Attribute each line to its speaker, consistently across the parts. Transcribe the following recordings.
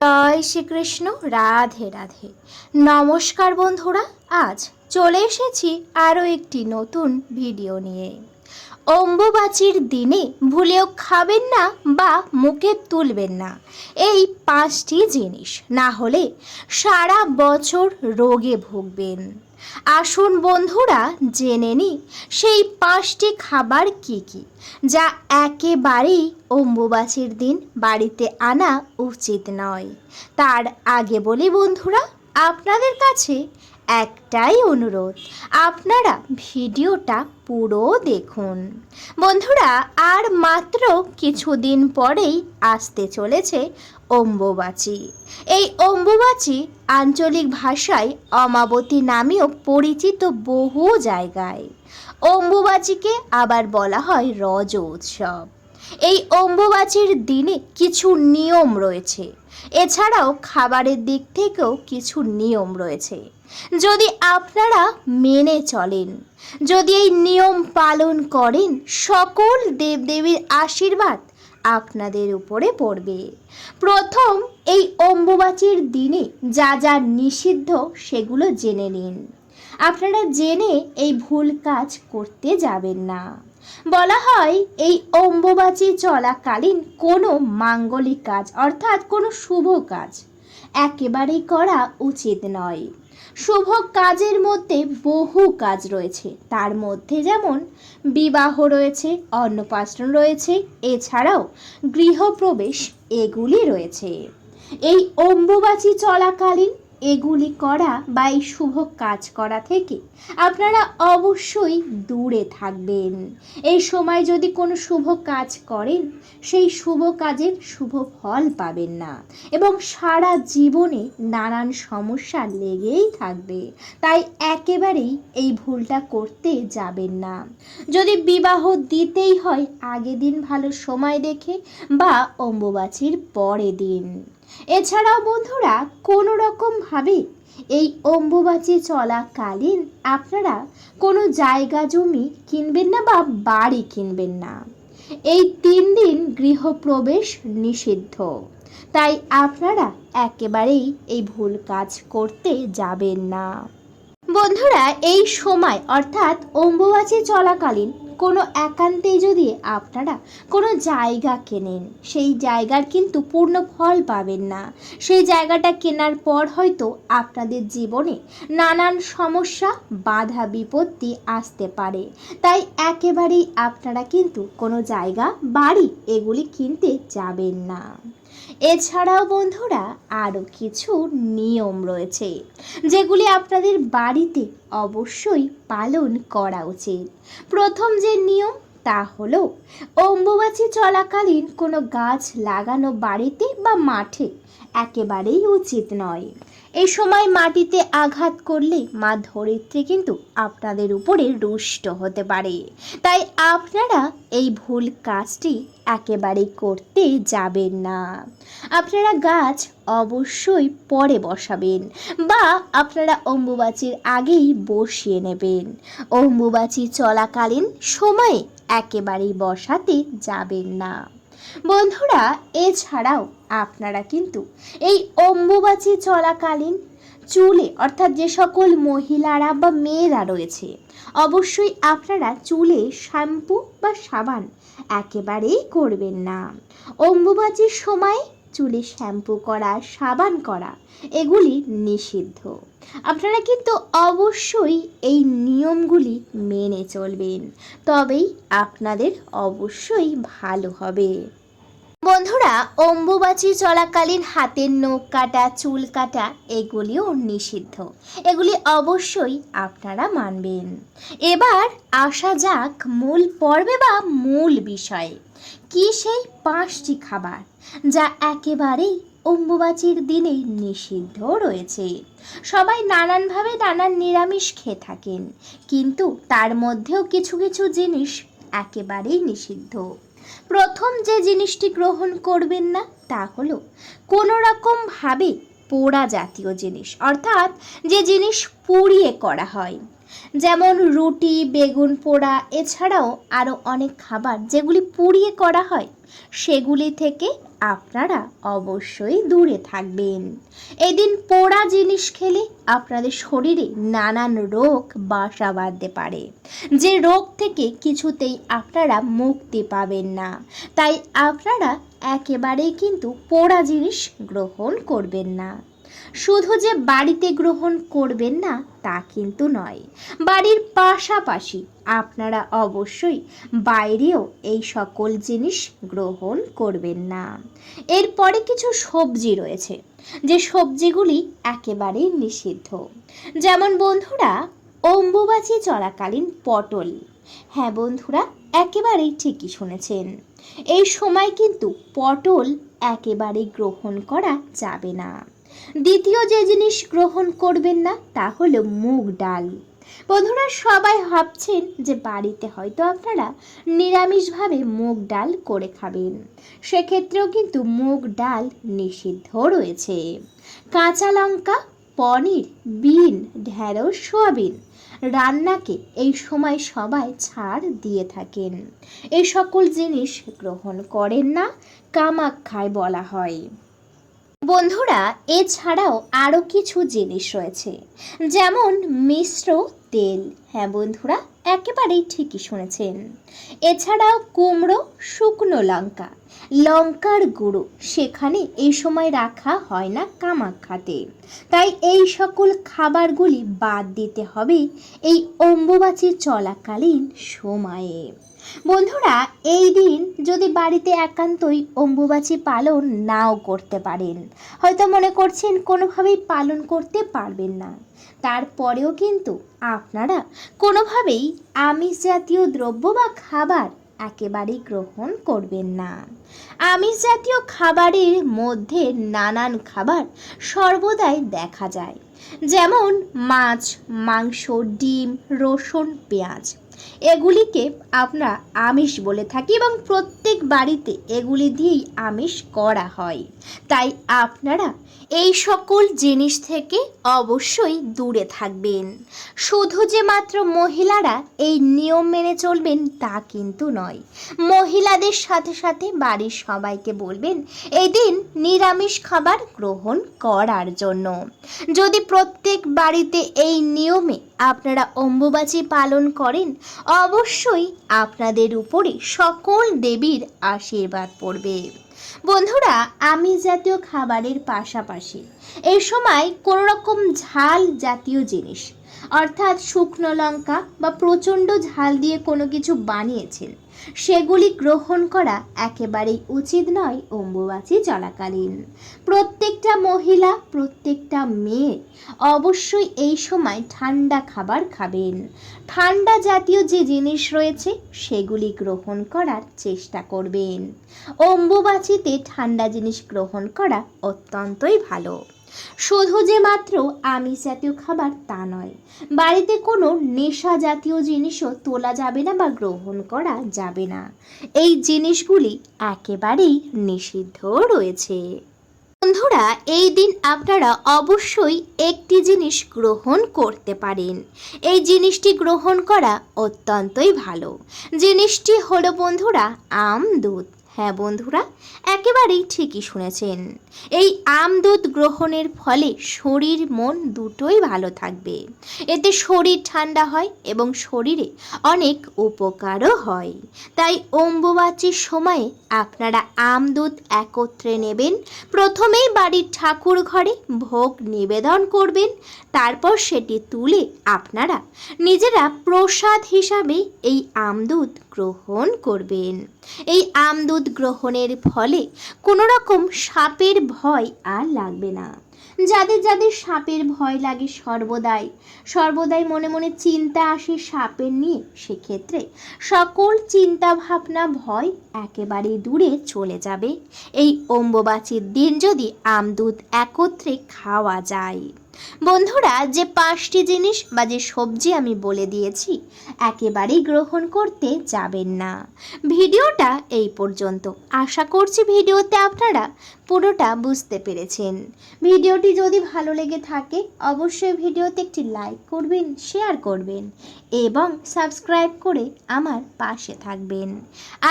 Speaker 1: জয় শ্রীকৃষ্ণ রাধে রাধে। নমস্কার বন্ধুরা আজ চলে এসেছি আরও একটি নতুন ভিডিও নিয়ে। অম্বুবাচীর দিনে ভুলেও খাবেন না বা মুখে তুলবেন না। এই পাঁচটি জিনিস না হলে সারা বছর রোগে ভুগবেন। আসুন বন্ধুরা, জেনে নি সেই পাঁচটি খাবার কি কি, যা একেবারেই অম্বুবাচীর দিন বাড়িতে আনা উচিত নয়। তার আগে বলি বন্ধুরা, আপনাদের কাছে একটাই অনুরোধ, আপনারা ভিডিওটা পুরো দেখুন। বন্ধুরা, আর মাত্র কিছুদিন পরেই আসতে চলেছে অম্বুবাচী। এই অম্বুবাচী আঞ্চলিক ভাষায় অমাবতী নামেও পরিচিত বহু জায়গায়। অম্বুবাচীকে আবার বলা হয় রজ উৎসব। এই অম্বুবাচীর দিনে কিছু নিয়ম রয়েছে। এছাড়াও খাবারের দিক থেকেও কিছু নিয়ম রয়েছে। যদি আপনারা মেনে চলেন, যদি এই নিয়ম পালন করেন, সকল দেবদেবীর আশীর্বাদ আপনাদের উপরে পড়বে। প্রথম, এই অম্বুবাচীর দিনে যা যা নিষিদ্ধ সেগুলো জেনে নিন। আপনারা জেনে এই ভুল কাজ করতে যাবেন না। বলা হয়, এই অম্বুবাচী চলাকালীন কোনো মাঙ্গলিক কাজ, অর্থাৎ কোনো শুভ কাজ, একেবারেই করা উচিত নয়। শুভ কাজের মধ্যে বহু কাজ রয়েছে। তার মধ্যে যেমন, বিবাহ রয়েছে, অন্নপ্রাশন রয়েছে, এছাড়াও গৃহপ্রবেশ, এগুলি রয়েছে। এই অম্বুবাচী চলাকালীন এগুলি করা বা এই শুভ কাজ করা থেকে আপনারা অবশ্যই দূরে থাকবেন। এই সময় যদি কোনো শুভ কাজ করেন, সেই শুভ কাজের শুভ ফল পাবেন না এবং সারা জীবনে নানান সমস্যা লেগেই থাকবে। তাই একেবারেই এই ভুলটা করতে যাবেন না। যদি বিবাহ দিতেই হয় আগে দিন ভালো সময় দেখে বা অম্বুবাচীর পরে দিন। এছাড়াও বন্ধুরা, কোনো রকমভাবে এই অম্বুবাচী চলাকালীন আপনারা কোনো জায়গা জমি কিনবেন না বা বাড়ি কিনবেন না। এই তিন দিন গৃহপ্রবেশ নিষিদ্ধ। তাই আপনারা একেবারেই এই ভুল কাজ করতে যাবেন না। বন্ধুরা, এই সময় অর্থাৎ অম্বুবাচী চলাকালীন কোনো একান্তেই যদি আপনারা কোনো জায়গা কেনেন, সেই জায়গার কিন্তু পূর্ণ ফল পাবেন না। সেই জায়গাটা কেনার পর হয়তো আপনাদের জীবনে নানান সমস্যা, বাধা, বিপত্তি আসতে পারে। তাই একেবারেই আপনারা কিন্তু কোনো জায়গা, বাড়ি এগুলি কিনতে যাবেন না। এছাড়াও বন্ধুরা, আরও কিছু নিয়ম রয়েছে, যেগুলি আপনাদের বাড়িতে অবশ্যই পালন করা উচিত। প্রথম যে নিয়ম, তা হল অম্বুবাচী চলাকালীন কোনো গাছ লাগানো বাড়িতে বা মাঠে একেবারেই উচিত নয়। এই সময় মাটিতে আঘাত করলে মা ধরিত্রী কিন্তু আপনাদের উপরে রুষ্ট হতে পারে। তাই আপনারা এই ভুল কাজটি একেবারেই করতে যাবেন না। আপনারা গাছ অবশ্যই পরে বসাবেন বা আপনারা অম্বুবাচীর আগেই বসিয়ে নেবেন। অম্বুবাচী চলাকালীন সময়ে একেবারেই বসাতে যাবেন না। বন্ধুরা, এছাড়াও আপনারা কিন্তু এই অম্বুবাচী চলাকালীন চুলে, অর্থাৎ যে সকল মহিলারা বা মেয়েরা রয়েছে, অবশ্যই আপনারা চুলে শ্যাম্পু বা সাবান একেবারেই করবেন না। অম্বুবাচীর সময় চুলে শ্যাম্পু করা, সাবান করা, এগুলি নিষিদ্ধ। আপনারা কিন্তু অবশ্যই এই নিয়মগুলি মেনে চলবেন, তবেই আপনাদের অবশ্যই ভালো হবে। বন্ধুরা, অম্বুবাচী চলাকালীন হাতের নখ কাটা, চুল কাটা, এগুলিও নিষিদ্ধ। এগুলি অবশ্যই আপনারা মানবেন। এবার আসা যাক মূল পর্বে বা মূল বিষয়ে। কি সেই পাঁচটি খাবার যা একেবারেই অম্বুবাচীর দিনে নিষিদ্ধ রয়েছে? সবাই নানানভাবে নানান নিরামিষ খেয়ে থাকেন, কিন্তু তার মধ্যেও কিছু কিছু জিনিস একেবারেই নিষিদ্ধ। প্রথম যে জিনিসটি গ্রহণ করবেন না, তা হলো কোনো রকমভাবে পোড়া জাতীয় জিনিস, অর্থাৎ যে জিনিস পুড়িয়ে করা হয়। যেমন রুটি, বেগুন পোড়া, এছাড়াও আরও অনেক খাবার যেগুলি পুড়িয়ে করা হয়, সেগুলি থেকে আপনারা অবশ্যই দূরে থাকবেন। এদিন পোড়া জিনিস খেলে আপনাদের শরীরে নানান রোগ, বাসা বাঁধতে পারে। যে রোগ থেকে কিছুতেই আপনারা মুক্তি পাবেন না। তাই আপনারা একেবারেই কিন্তু পোড়া জিনিস গ্রহণ করবেন না। শুধু যে বাড়িতে গ্রহণ করবেন না, তা কিন্তু নয়। বাড়ির পাশাপাশি আপনারা অবশ্যই বাইরেও এই সকল জিনিস গ্রহণ করবেন না। এরপরে কিছু সবজি রয়েছে, যে সবজিগুলি একেবারেই নিষিদ্ধ। যেমন বন্ধুরা, অম্বুবাচী চলাকালীন পটল। হ্যাঁ বন্ধুরা, একেবারেই ঠিকই শুনেছেন। এই সময় কিন্তু পটল একেবারেই গ্রহণ করা যাবে না। দ্বিতীয় যে জিনিস গ্রহণ করবেন না, তা হলো মুগ ডাল। বন্ধুরা, সবাই ভাবছেন যে বাড়িতে হয়তো আপনারা নিরামিষভাবে মুগ ডাল করে খাবেন। সেক্ষেত্রেও কিন্তু মুগ ডাল নিষিদ্ধ রয়েছে। কাঁচা লঙ্কা, পনির, বিন, ঢেঁড়স, সোয়াবিন রান্নাকে এই সময় সবাই ছাড় দিয়ে থাকেন। এই সকল জিনিস গ্রহণ করেন না কামাক্ষায় বলা হয়। বন্ধুরা, এছাড়াও আরও কিছু জিনিস রয়েছে। যেমন মিশ্র তেল। হ্যাঁ বন্ধুরা, একেবারেই ঠিকই শুনেছেন। এছাড়াও কুমড়ো, শুকনো লঙ্কা। লঙ্কার গুঁড়ো, সেখানে এই সময় রাখা হয় না কামাক্ষাতে তাই এই সকল খাবারগুলি বাদ দিতে হবে এই অম্বুবাচী চলাকালীন সময়ে। বন্ধুরা, এই দিন যদি বাড়িতে একান্তই অম্বুবাচী পালন নাও করতে পারেন, হয়তো মনে করছেন কোনোভাবেই পালন করতে পারবেন না। তারপরেও কিন্তু আপনারা কোনোভাবেই আমিষ জাতীয় দ্রব্য বা খাবার একেবারেই গ্রহণ করবেন না। আমিষ জাতীয় খাবারের মধ্যে নানান খাবার সর্বদাই দেখা যায়। যেমন মাছ, মাংস, ডিম, রসুন, পেঁয়াজ। এগুলিকে আমরা আমিষ বলে থাকি এবং প্রত্যেক বাড়িতে এগুলি দিয়েই আমিষ করা হয়। তাই আপনারা এই সকল জিনিস থেকে অবশ্যই দূরে থাকবেন। শুধু যে মাত্র মহিলারা এই নিয়ম মেনে চলবেন তা কিন্তু নয়। মহিলাদের সাথে সাথে বাড়ির সবাইকে বলবেন, এই দিন নিরামিষ খাবার গ্রহণ করার জন্য। যদি প্রত্যেক বাড়িতে এই নিয়মে আপনারা অম্বুবাচী পালন করেন অবশ্যই আপনাদের উপরে সকল দেবীর আশীর্বাদ পড়বে। বন্ধুরা, আমি জাতীয় খাবারের পাশাপাশি এই সময় কোনো রকম ঝাল জাতীয় জিনিস অর্থাৎ শুকনো লঙ্কা বা প্রচণ্ড ঝাল দিয়ে কোনো কিছু বানিয়েছেন। সেগুলি গ্রহণ করা একেবারেই উচিত নয় অম্বুবাচী চলাকালীন। প্রত্যেকটা মহিলা, প্রত্যেকটা মেয়ে অবশ্যই এই সময় ঠান্ডা খাবার খাবেন। ঠান্ডা জাতীয় যে জিনিস রয়েছে, সেগুলি গ্রহণ করার চেষ্টা করবেন। অম্বুবাচীতে ঠান্ডা জিনিস গ্রহণ করা অত্যন্তই ভালো। শুধু যে মাত্র আমিষ জাতীয় খাবার তা নয়, বাড়িতে কোনো নেশা জাতীয় জিনিসও তোলা যাবে না বা গ্রহণ করা যাবে না। এই জিনিসগুলি একেবারেই নিষিদ্ধ রয়েছে। বন্ধুরা, এই দিন আপনারা অবশ্যই একটি জিনিস গ্রহণ করতে পারেন। এই জিনিসটি গ্রহণ করা অত্যন্তই ভালো। জিনিসটি হলো বন্ধুরা, আম, দুধ। হ্যাঁ বন্ধুরা, একেবারেই ঠিকই শুনেছেন। এই আম দুধ গ্রহণের ফলে শরীর, মন দুটোই ভালো থাকবে। এতে শরীর ঠান্ডা হয় এবং শরীরে অনেক উপকারও হয়। তাই অম্বুবাচীর সময়ে আপনারা আম দুধ একত্রে নেবেন। প্রথমেই বাড়ির ঠাকুর ঘরে ভোগ নিবেদন করবেন। তারপর সেটি তুলে আপনারা নিজেরা প্রসাদ হিসাবে এই আমদুধ গ্রহণ করবেন। এই আমদুধ গ্রহণের ফলে কোনো রকম সাপের ভয় আর লাগবে না। যাদের যাদের সাপের ভয় লাগে সর্বদাই। সর্বদাই মনে মনে চিন্তা আসে সাপের নিয়ে। সেক্ষেত্রে সকল চিন্তা ভাবনা ভয় একেবারে দূরে চলে যাবে। এই অম্বুবাচীর দিন যদি আমদুধ একত্রে খাওয়া যায়। বন্ধুরা, যে পাঁচটি জিনিস বা যে সবজি আমি বলে দিয়েছি, একেবারেই গ্রহণ করতে যাবেন না। ভিডিওটা এই পর্যন্ত। আশা করছি ভিডিওতে আপনারা পুরোটা বুঝতে পেরেছেন। ভিডিওটি যদি ভালো লেগে থাকে, অবশ্যই ভিডিওতে একটি লাইক করবেন, শেয়ার করবেন এবং সাবস্ক্রাইব করে আমার পাশে থাকবেন।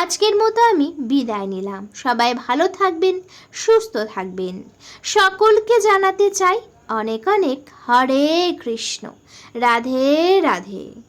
Speaker 1: আজকের মতো আমি বিদায় নিলাম। সবাই ভালো থাকবেন, সুস্থ থাকবেন। সকলকে জানাতে চাই অনেক অনেক হরে কৃষ্ণ। রাধে রাধে।